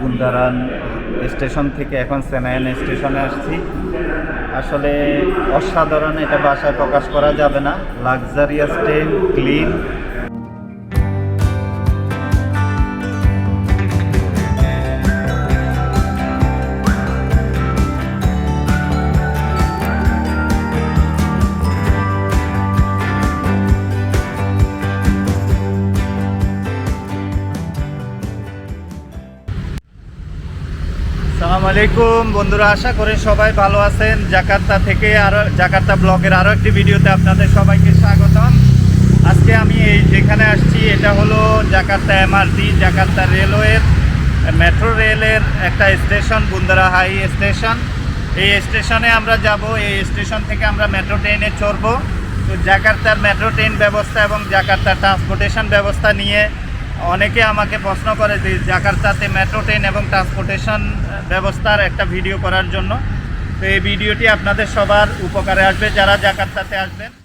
বুন্দারান station থেকে এখন সেনায়ন স্টেশনে আসছি। আসলে অসাধারণ এটা ভাষায় প্রকাশ করা যাবে না। লাক্সারিয়াস ট্রেন ক্লিন সালাম আলাইকুম। বন্ধুরা, আশা করি সবাই ভালো আছেন। জাকার্তা থেকে আরও, জাকার্তা ব্লগের আরও একটি ভিডিওতে আপনাদের সবাইকে স্বাগতম। আজকে আমি এই যেখানে আসছি, এটা হলো জাকার্তা এমআরটি, জাকার্তা রেলওয়ের মেট্রো রেলের একটা স্টেশন, বুন্দারা হাই স্টেশন। এই স্টেশনে আমরা যাব, এই স্টেশন থেকে আমরা মেট্রো ট্রেনে চড়বো। তো জাকার্তার মেট্রো ট্রেন ব্যবস্থা এবং জাকার্তার ট্রান্সপোর্টেশন ব্যবস্থা নিয়ে অনেকে আমাকে প্রশ্ন করে যে জাকার্তাতে মেট্রো ট্রেন এবং ট্রান্সপোর্টেশন ব্যবস্থার একটা ভিডিও করার জন্য। তো এই ভিডিওটি আপনাদের সবার উপকারে আসবে। যারা জাকার্তাতে আসবেন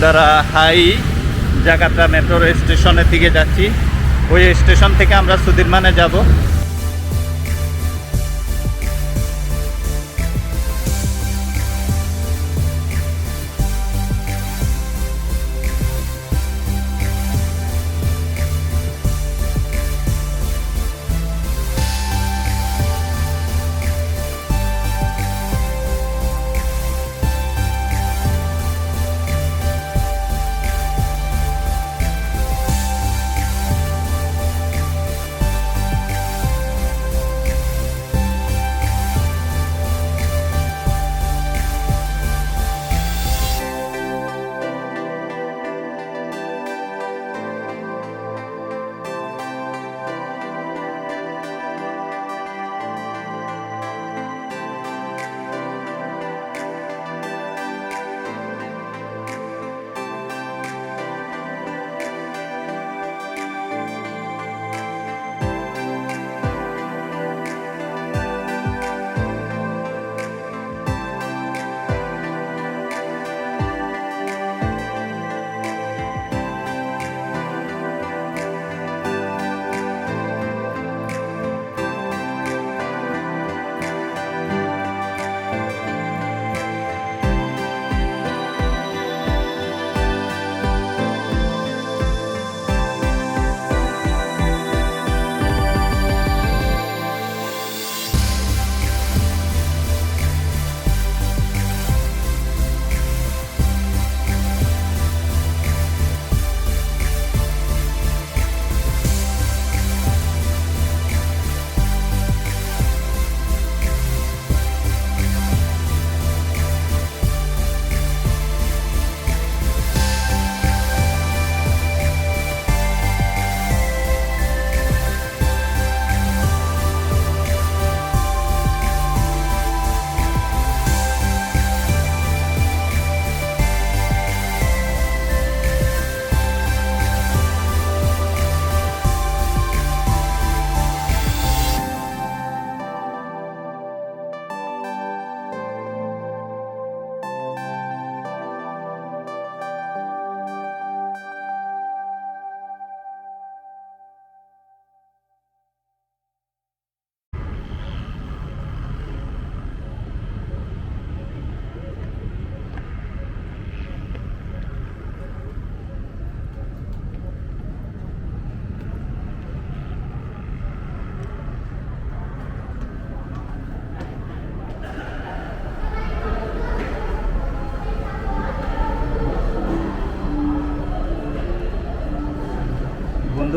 এখন হাই জাগাটা মেট্রো স্টেশনের দিকে যাচ্ছি। ওই স্টেশন থেকে আমরা সুদিরমানে যাব।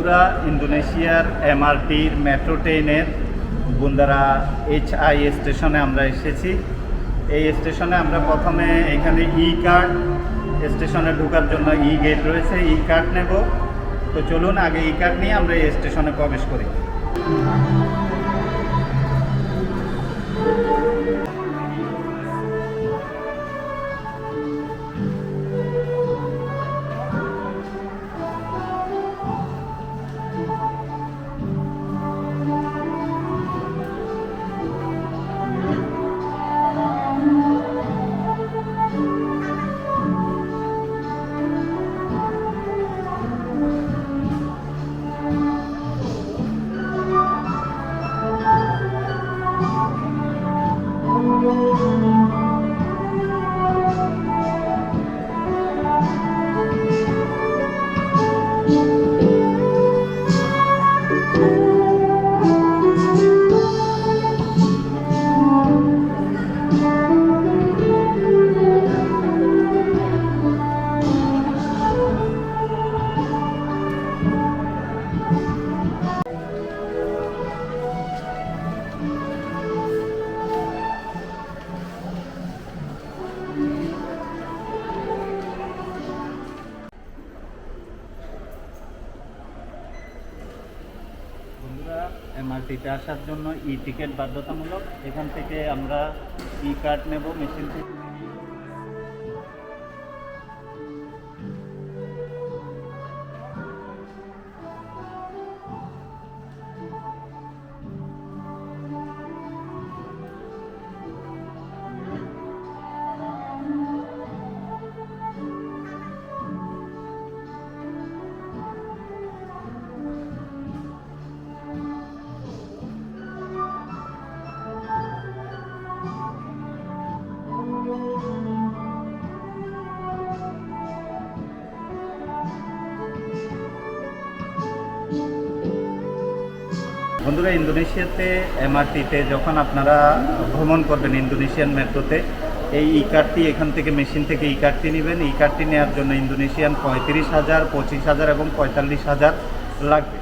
বন্ধুরা ইন্দোনেশিয়ার এমআরটির মেট্রো ট্রেনের বুন্দারা এইচআই স্টেশনে আমরা এসেছি। এই স্টেশনে আমরা প্রথমে এখানে ই কার্ড স্টেশনে ঢোকার জন্য ই গেট রয়েছে। ই কার্ড নেব। তো চলুন আগে ই কার্ড নিয়ে আমরা এই স্টেশনে প্রবেশ করি। এমআরটিতে আসার জন্য ই টিকিট বাধ্যতামূলক। এখান থেকে আমরা ই কার্ড নেব মেশিন থেকে। বন্ধুরা, ইন্দোনেশিয়াতে এমআরটিতে যখন আপনারা ভ্রমণ করবেন ইন্দোনেশিয়ান মেট্রোতে, এই ই কার্ডটি এখান থেকে মেশিন থেকে ই কার্ডটি নেবেন। ই কার্ডটি নেওয়ার জন্য ইন্দোনেশিয়ান পঁয়ত্রিশ হাজার, পঁচিশ হাজার এবং পঁয়তাল্লিশ হাজার লাগবে।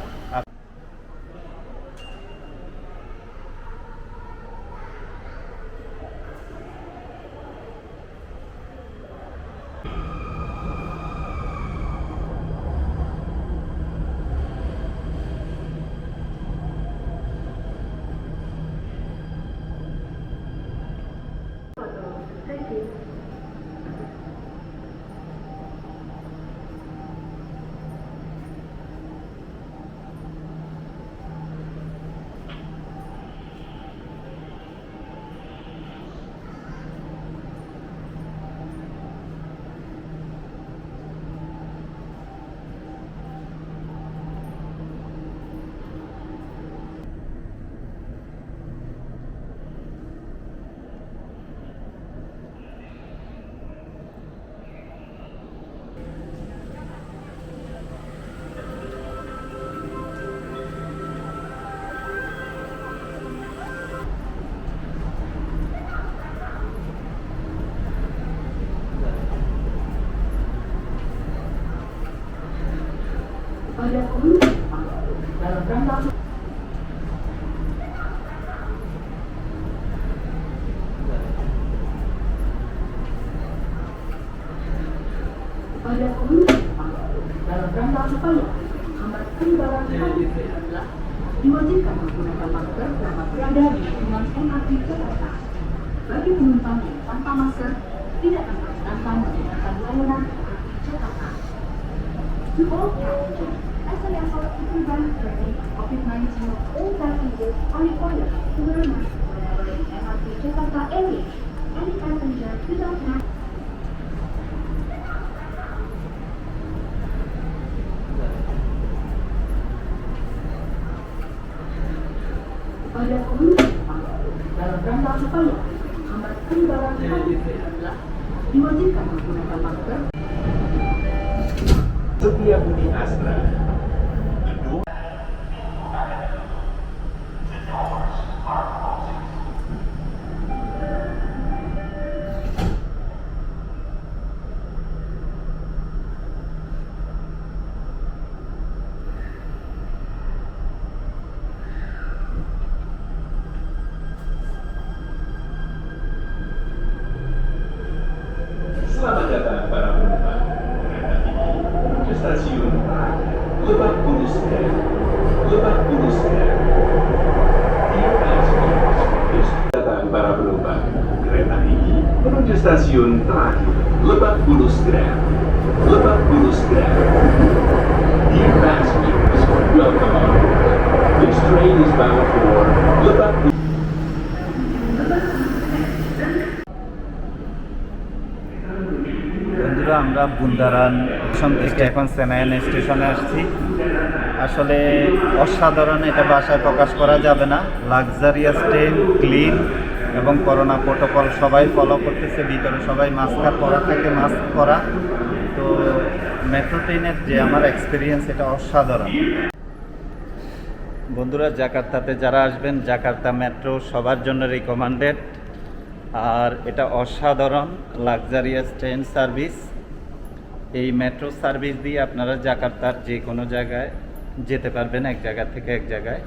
Passengers, as a level to prevent spreading COVID-19, all passengers are required to wear masks whenever in MRT Jakarta area. Any passenger without mask pada dalam rangka supaya kami adalah diwajibkan menggunakan masker Setia Budi Astra. Lebak Bulus Grand. Lebak Dear passengers, welcome on. This train is bound for Lebak বন্ধুরা আমরা বুন্দারান station থেকে এখন সেনায়ন স্টেশনে আসছি আসলে অসাধারণ এটা ভাষায় প্রকাশ করা যাবে না লাক্সারিয়াস ট্রেন ক্লিন এবং করোনা প্রোটোকল সবাই ফলো করতেছে, ভিতরে সবাই মাস্ক পরা থাকে মাস্ক পরা। তো মেট্রো ট্রেনের যে আমার এক্সপিরিয়েন্স এটা অসাধারণ। বন্ধুরা, জাকার্তাতে যারা আসবেন, জাকার্তা মেট্রো সবার জন্য রিকমান্ডেড আর এটা অসাধারণ লাক্সারিয়াস ট্রেন সার্ভিস এই মেট্রো সার্ভিস দিয়ে আপনারা জাকার্তার যে কোনো জায়গায় যেতে পারবেন, এক জায়গা থেকে এক জায়গায়।